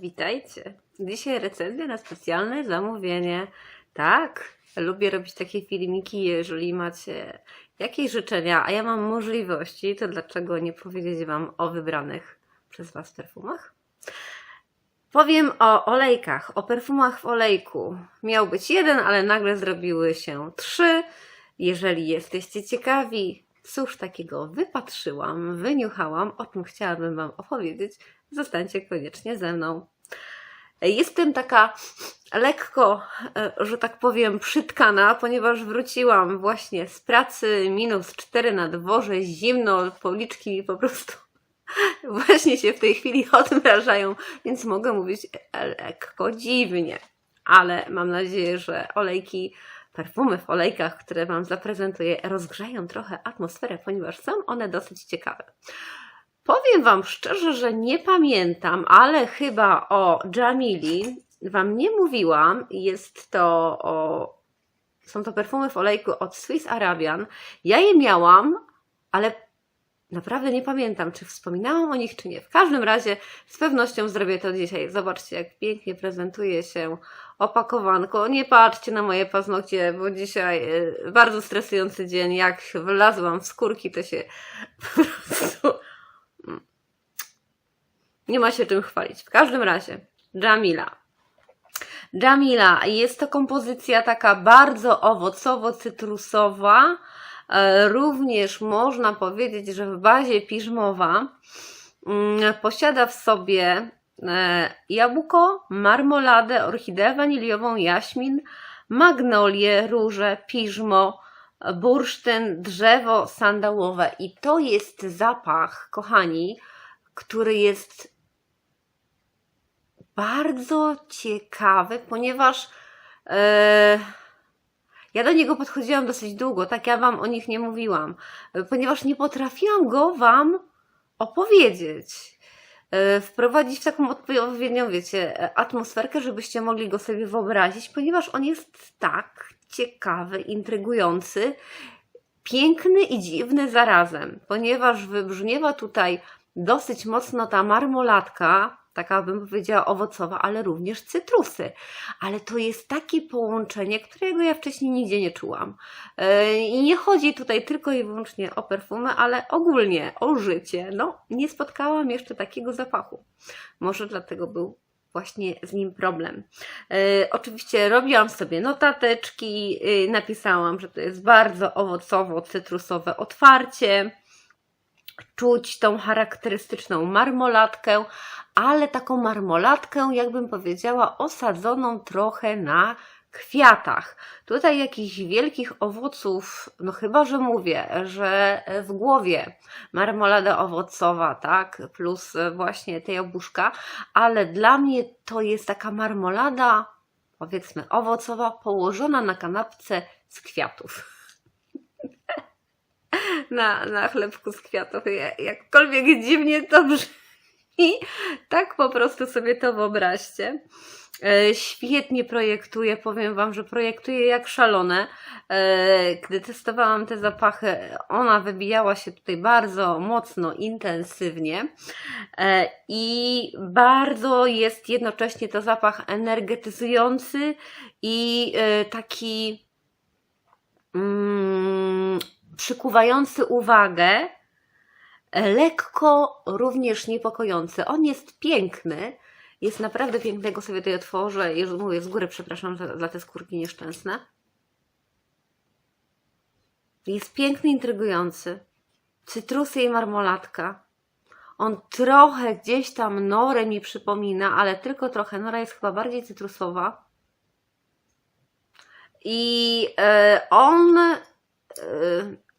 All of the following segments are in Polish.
Witajcie. Dzisiaj recenzja na specjalne zamówienie. Tak, lubię robić takie filmiki, jeżeli macie jakieś życzenia, a ja mam możliwości, to dlaczego nie powiedzieć Wam o wybranych przez Was perfumach? Powiem o olejkach, o perfumach w olejku. Miał być jeden, ale nagle zrobiły się trzy. Jeżeli jesteście ciekawi, cóż takiego wypatrzyłam, wyniuchałam, o czym chciałabym Wam opowiedzieć, zostańcie koniecznie ze mną. Jestem taka lekko, e, że tak powiem, przytkana, ponieważ wróciłam właśnie z pracy, minus 4 na dworze, zimno, policzki mi po prostu właśnie się w tej chwili odmrażają, więc mogę mówić lekko dziwnie. Ale mam nadzieję, że olejki, perfumy w olejkach, które Wam zaprezentuję, rozgrzeją trochę atmosferę, ponieważ są one dosyć ciekawe. Powiem Wam szczerze, że nie pamiętam, ale chyba o Jamili Wam nie mówiłam. Jest to o. Są to perfumy w olejku od Swiss Arabian. Ja je miałam, ale naprawdę nie pamiętam, czy wspominałam o nich, czy nie. W każdym razie z pewnością zrobię to dzisiaj. Zobaczcie, jak pięknie prezentuje się opakowanko. Nie patrzcie na moje paznokcie, bo dzisiaj y, bardzo stresujący dzień. Jak wlazłam w skórki, to się po prostu nie ma się czym chwalić. W każdym razie, Jamila. Jamila jest to kompozycja taka bardzo owocowo-cytrusowa. E, Również można powiedzieć, że w bazie piżmowa mm, posiada w sobie e, jabłko, marmoladę, orchideę waniliową, jaśmin, magnolię, róże, piżmo, bursztyn, drzewo sandałowe. I to jest zapach, kochani, który jest bardzo ciekawy, ponieważ e, ja do niego podchodziłam dosyć długo, tak ja Wam o nich nie mówiłam, e, ponieważ nie potrafiłam go Wam opowiedzieć. E, wprowadzić w taką odpowiednią, wiecie, e, atmosferkę, żebyście mogli go sobie wyobrazić, ponieważ on jest tak ciekawy, intrygujący, piękny i dziwny zarazem, ponieważ wybrzmiewa tutaj dosyć mocno ta marmoladka, taka bym powiedziała owocowa, ale również cytrusy. Ale to jest takie połączenie, którego ja wcześniej nigdzie nie czułam. Yy, I nie chodzi tutaj tylko i wyłącznie o perfumy, ale ogólnie o życie. No, nie spotkałam jeszcze takiego zapachu. Może dlatego był właśnie z nim problem. Yy, oczywiście robiłam sobie notateczki, yy, napisałam, że to jest bardzo owocowo-cytrusowe otwarcie czuć tą charakterystyczną marmolatkę, ale taką marmolatkę, jakbym powiedziała, osadzoną trochę na kwiatach. Tutaj jakichś wielkich owoców, no chyba, że mówię, że w głowie marmolada owocowa, tak, plus właśnie te jabłuszka, ale dla mnie to jest taka marmolada, powiedzmy, owocowa, położona na kanapce z kwiatów na, na chlebku z kwiatów. Jakkolwiek dziwnie to brzmi, tak po prostu sobie to wyobraźcie. E, Świetnie projektuje, powiem Wam, że projektuje jak szalone. E, Gdy testowałam te zapachy, ona wybijała się tutaj bardzo mocno, intensywnie E, i bardzo jest jednocześnie to zapach energetyzujący i taki mm, przykuwający uwagę, lekko również niepokojący. On jest piękny, jest naprawdę piękny, go sobie tutaj otworzę. Już mówię z góry, przepraszam za, za te skórki nieszczęsne. Jest piękny, intrygujący. Cytrusy i marmoladka. On trochę gdzieś tam norę mi przypomina, ale tylko trochę. Nora jest chyba bardziej cytrusowa. I e, on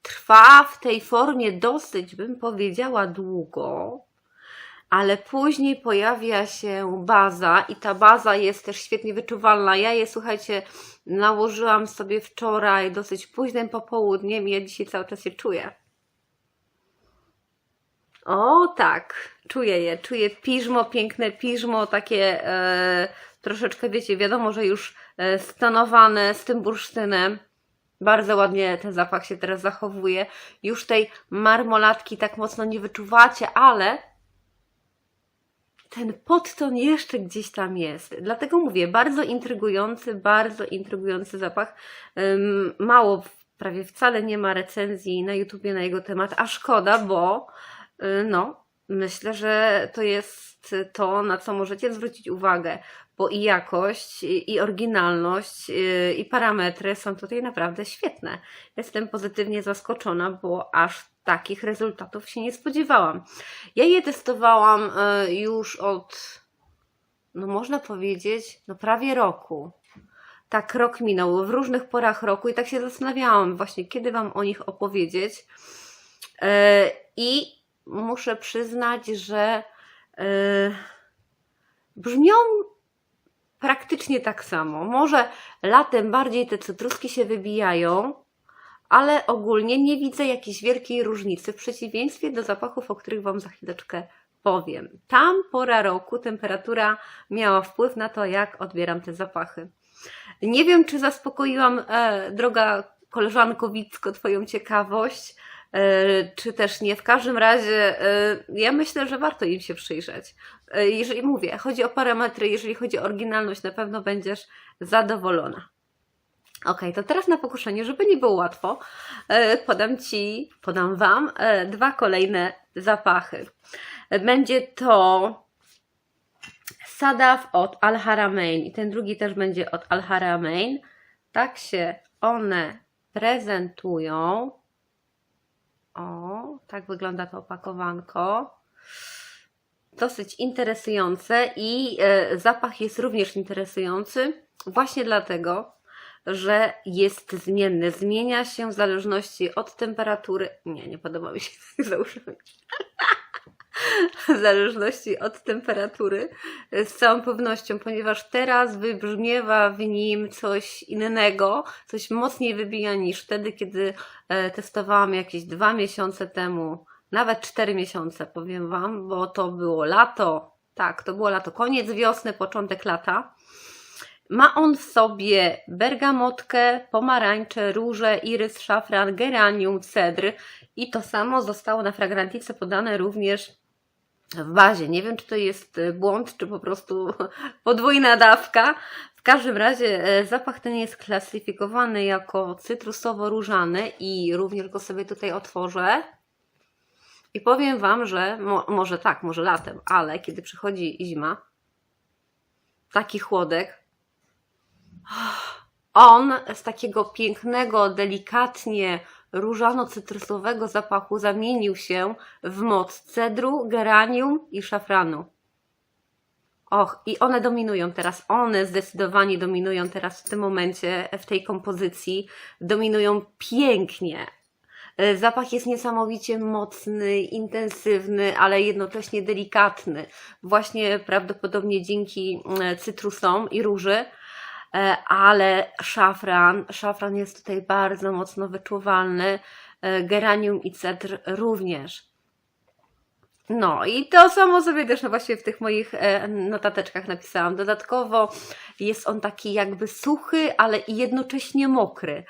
trwa w tej formie dosyć, bym powiedziała, długo, ale później pojawia się baza i ta baza jest też świetnie wyczuwalna. Ja je, słuchajcie, nałożyłam sobie wczoraj dosyć późnym popołudniem i ja dzisiaj cały czas je czuję. O tak, czuję je, czuję piżmo, piękne piżmo, takie e, troszeczkę, wiecie, wiadomo, że już e, stanowane z tym bursztynem. Bardzo ładnie ten zapach się teraz zachowuje. Już tej marmolatki tak mocno nie wyczuwacie, ale ten podton jeszcze gdzieś tam jest. Dlatego mówię, bardzo intrygujący, bardzo intrygujący zapach. Mało, prawie wcale nie ma recenzji na YouTubie na jego temat, a szkoda, bo y, no, myślę, że to jest to, na co możecie zwrócić uwagę, bo i jakość, i oryginalność, y, i parametry są tutaj naprawdę świetne. Jestem pozytywnie zaskoczona, bo aż takich rezultatów się nie spodziewałam. Ja je testowałam e, już od, no można powiedzieć, no prawie roku. Tak rok minął, w różnych porach roku i tak się zastanawiałam właśnie, kiedy Wam o nich opowiedzieć. E, I muszę przyznać, że brzmią praktycznie tak samo. Może latem bardziej te cytruski się wybijają, ale ogólnie nie widzę jakiejś wielkiej różnicy w przeciwieństwie do zapachów, o których Wam za chwileczkę powiem. Tam pora roku, temperatura miała wpływ na to, jak odbieram te zapachy. Nie wiem, czy zaspokoiłam, e, droga koleżanko Wicko, Twoją ciekawość, czy też nie. W każdym razie e, ja myślę, że warto im się przyjrzeć. E, jeżeli mówię, chodzi o parametry, jeżeli chodzi o oryginalność, na pewno będziesz zadowolona. Ok, to teraz na pokuszenie, żeby nie było łatwo, e, podam Ci, podam Wam e, dwa kolejne zapachy. Będzie to Sadaf od Al Haramain i ten drugi też będzie od Al Haramain. Tak się one prezentują. O, tak wygląda to opakowanko. Dosyć interesujące i e, zapach jest również interesujący właśnie dlatego, że jest zmienny. Zmienia się w zależności od temperatury. Nie, nie podoba mi się założenie. W zależności od temperatury, z całą pewnością, ponieważ teraz wybrzmiewa w nim coś innego, coś mocniej wybija niż wtedy, kiedy e, testowałam jakieś dwa miesiące temu, nawet cztery miesiące, powiem Wam, bo to było lato. Tak, to było lato, koniec wiosny, początek lata. Ma on w sobie bergamotkę, pomarańcze, róże, irys, szafran, geranium, cedr i to samo zostało na fragrantice podane również w bazie. Nie wiem, czy to jest e, błąd, czy po prostu podwójna dawka. W każdym razie e, zapach ten jest klasyfikowany jako cytrusowo-różany i również go sobie tutaj otworzę. I powiem Wam, że mo może tak, może latem, ale kiedy przychodzi zima, taki chłodek, on z takiego pięknego, delikatnie różano-cytrusowego zapachu zamienił się w moc cedru, geranium i szafranu. Och, i one dominują teraz. One zdecydowanie dominują teraz w tym momencie, w tej kompozycji. Dominują pięknie. E, Zapach jest niesamowicie mocny, intensywny, ale jednocześnie delikatny. Właśnie prawdopodobnie dzięki mm, cytrusom i róży E, ale szafran, szafran jest tutaj bardzo mocno wyczuwalny, e, geranium i cedr również. No i to samo sobie też no właśnie w tych moich e, notateczkach napisałam. Dodatkowo jest on taki jakby suchy, ale i jednocześnie mokry.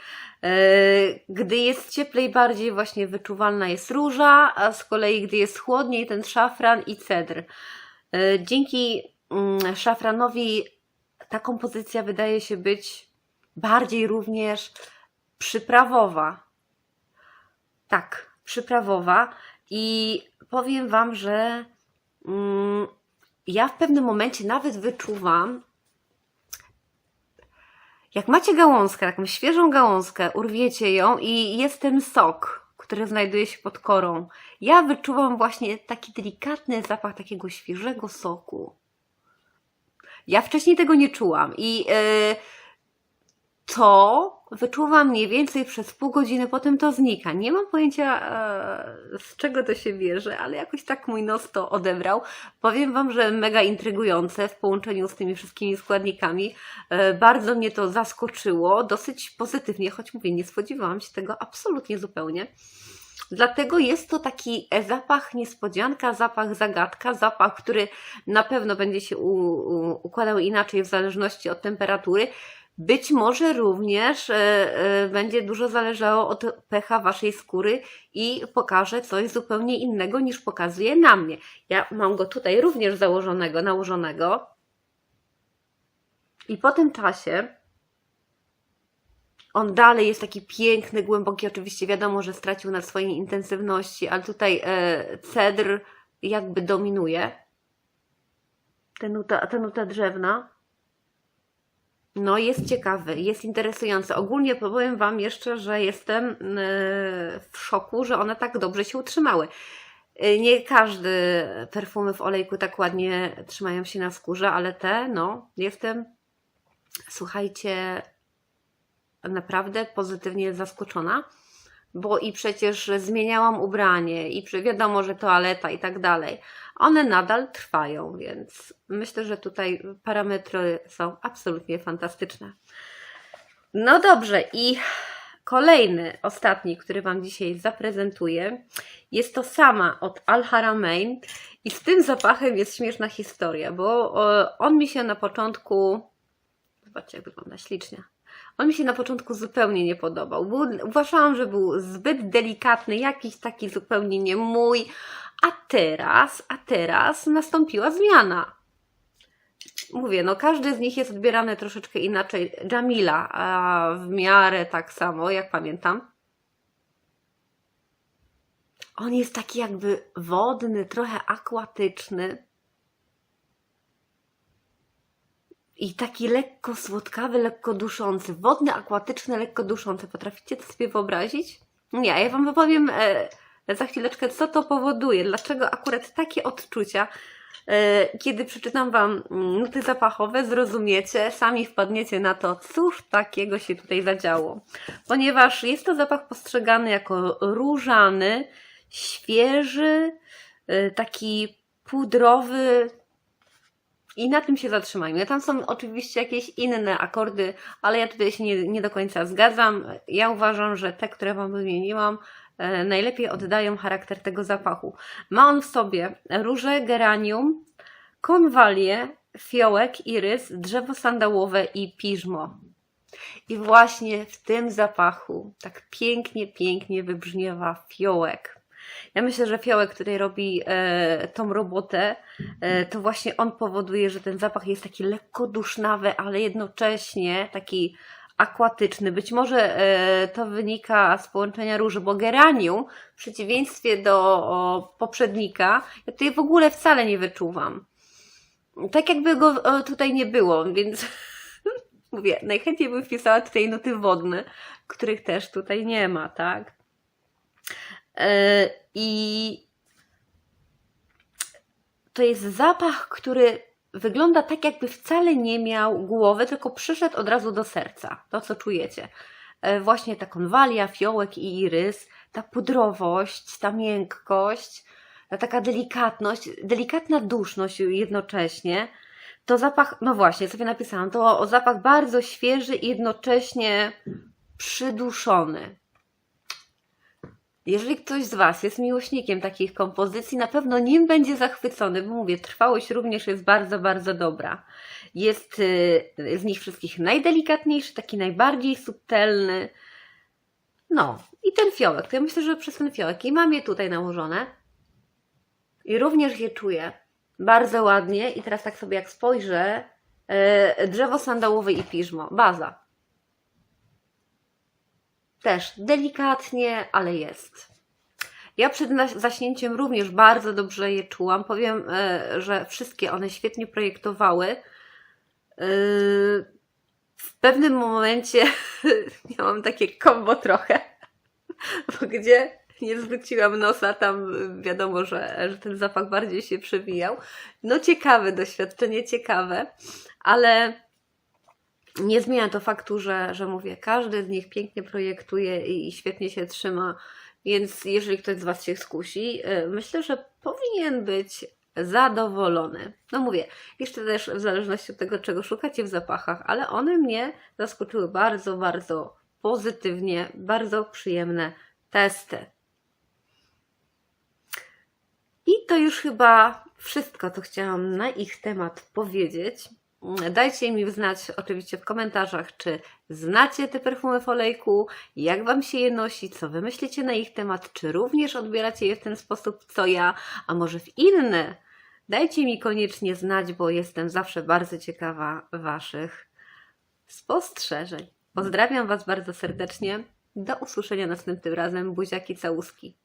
Gdy jest cieplej, bardziej właśnie wyczuwalna jest róża, a z kolei gdy jest chłodniej, ten szafran i cedr. Dzięki mm, szafranowi ta kompozycja wydaje się być bardziej również przyprawowa. Tak, przyprawowa. I powiem Wam, że mm, ja w pewnym momencie nawet wyczuwam, jak macie gałązkę, taką świeżą gałązkę, urwiecie ją i jest ten sok, który znajduje się pod korą. Ja wyczuwam właśnie taki delikatny zapach takiego świeżego soku. Ja wcześniej tego nie czułam i yy, to wyczuwam mniej więcej przez pół godziny, potem to znika. Nie mam pojęcia yy, z czego to się bierze, ale jakoś tak mój nos to odebrał. Powiem Wam, że mega intrygujące w połączeniu z tymi wszystkimi składnikami. Yy, bardzo mnie to zaskoczyło, dosyć pozytywnie, choć mówię, nie spodziewałam się tego absolutnie zupełnie. Dlatego jest to taki zapach niespodzianka, zapach zagadka, zapach, który na pewno będzie się u, u, układał inaczej w zależności od temperatury. Być może również e, e, będzie dużo zależało od pecha waszej skóry i pokaże coś zupełnie innego niż pokazuje na mnie. Ja mam go tutaj również założonego, nałożonego. I po tym czasie on dalej jest taki piękny, głęboki. Oczywiście wiadomo, że stracił na swojej intensywności, ale tutaj e, cedr jakby dominuje. Ta nuta, ta nuta drzewna. No, jest ciekawy, jest interesujący. Ogólnie powiem Wam jeszcze, że jestem e, w szoku, że one tak dobrze się utrzymały. E, Nie każdy perfumy w olejku tak ładnie trzymają się na skórze, ale te, no, jestem, słuchajcie, naprawdę pozytywnie zaskoczona, bo i przecież zmieniałam ubranie, i wiadomo, że toaleta i tak dalej. One nadal trwają, więc myślę, że tutaj parametry są absolutnie fantastyczne. No dobrze, i kolejny, ostatni, który Wam dzisiaj zaprezentuję, jest to sama od Al Haramain i z tym zapachem jest śmieszna historia, bo e, on mi się na początku, zobaczcie jak wygląda ślicznie, on mi się na początku zupełnie nie podobał. Był, uważałam, że był zbyt delikatny, jakiś taki zupełnie nie mój. A teraz, a teraz nastąpiła zmiana. Mówię, no każdy z nich jest odbierany troszeczkę inaczej. Jamila w miarę tak samo, jak pamiętam. On jest taki jakby wodny, trochę akwatyczny. I taki lekko słodkawy, lekko duszący. Wodny, akwatyczny, lekko duszący. Potraficie to sobie wyobrazić? Nie, ja Wam powiem e, za chwileczkę, co to powoduje. Dlaczego akurat takie odczucia, e, kiedy przeczytam Wam mm, nuty zapachowe, zrozumiecie, sami wpadniecie na to, cóż takiego się tutaj zadziało. Ponieważ jest to zapach postrzegany jako różany, świeży, e, taki pudrowy, i na tym się zatrzymajmy. Tam są oczywiście jakieś inne akordy, ale ja tutaj się nie, nie do końca zgadzam. Ja uważam, że te, które Wam wymieniłam, e, najlepiej oddają charakter tego zapachu. Ma on w sobie róże, geranium, konwalię, fiołek, irys, drzewo sandałowe i piżmo. I właśnie w tym zapachu tak pięknie, pięknie wybrzmiewa fiołek. Ja myślę, że fiołek, który robi e, tą robotę, e, to właśnie on powoduje, że ten zapach jest taki lekko dusznawy, ale jednocześnie taki akwatyczny. Być może e, to wynika z połączenia róży, bo geranium w przeciwieństwie do o, poprzednika, ja tutaj w ogóle wcale nie wyczuwam. Tak jakby go e, tutaj nie było, więc mówię, najchętniej bym wpisała tutaj nuty wodne, których też tutaj nie ma, tak? E, I to jest zapach, który wygląda tak, jakby wcale nie miał głowy, tylko przyszedł od razu do serca. To, co czujecie. E, Właśnie ta konwalia, fiołek i irys, ta pudrowość, ta miękkość, ta taka delikatność, delikatna duszność jednocześnie. To zapach, no właśnie, sobie napisałam, to zapach bardzo świeży i jednocześnie przyduszony. Jeżeli ktoś z Was jest miłośnikiem takich kompozycji, na pewno nim będzie zachwycony, bo mówię, trwałość również jest bardzo, bardzo dobra. Jest y, z nich wszystkich najdelikatniejszy, taki najbardziej subtelny. No, i ten fiołek, to ja myślę, że przez ten fiołek i mam je tutaj nałożone. I również je czuję bardzo ładnie. I teraz tak sobie jak spojrzę, y, drzewo sandałowe i piżmo, baza. Też delikatnie, ale jest. Ja przed zaśnięciem również bardzo dobrze je czułam. Powiem, e, że wszystkie one świetnie projektowały. E, W pewnym momencie miałam takie kombo trochę, bo gdzie nie zwróciłam nosa, tam wiadomo, że, że ten zapach bardziej się przebijał. No ciekawe doświadczenie, ciekawe, ale nie zmienia to faktu, że, że mówię, każdy z nich pięknie projektuje i, i świetnie się trzyma, więc jeżeli ktoś z Was się skusi, y, myślę, że powinien być zadowolony. No mówię, jeszcze też w zależności od tego, czego szukacie w zapachach, ale one mnie zaskoczyły bardzo, bardzo pozytywnie, bardzo przyjemne testy. I to już chyba wszystko, co chciałam na ich temat powiedzieć. Dajcie mi znać oczywiście w komentarzach, czy znacie te perfumy w olejku, jak Wam się je nosi, co Wy myślicie na ich temat, czy również odbieracie je w ten sposób, co ja, a może w inny. Dajcie mi koniecznie znać, bo jestem zawsze bardzo ciekawa Waszych spostrzeżeń. Pozdrawiam Was bardzo serdecznie. Do usłyszenia następnym razem. Buziaki, całuski.